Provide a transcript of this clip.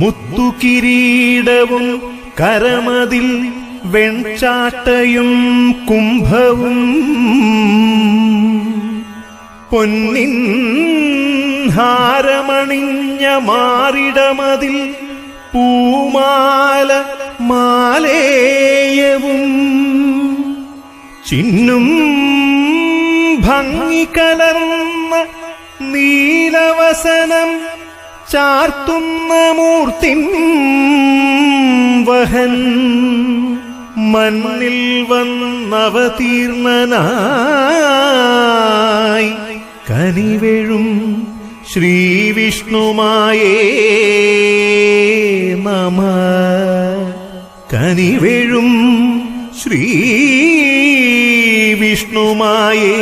മുത്തുകിരീടവും കരമതിൽ വെൺചാട്ടയും കുംഭവും. പൊന്നിൻ ഹാരമണിഞ്ഞ മാറിടമതിൽ പൂമാല മാലേയവും ചിന്നും ഭംഗി കലർന്ന നീലവസനം ചാർത്തുന്ന മൂർത്തിൻ വഹൻ മണ്ണിൽ വന്നവതീർണനായി കനിവെഴും ശ്രീവിഷ്ണുമായേ നമ. കനിവെഴും ശ്രീ വിഷ്ണുമായേ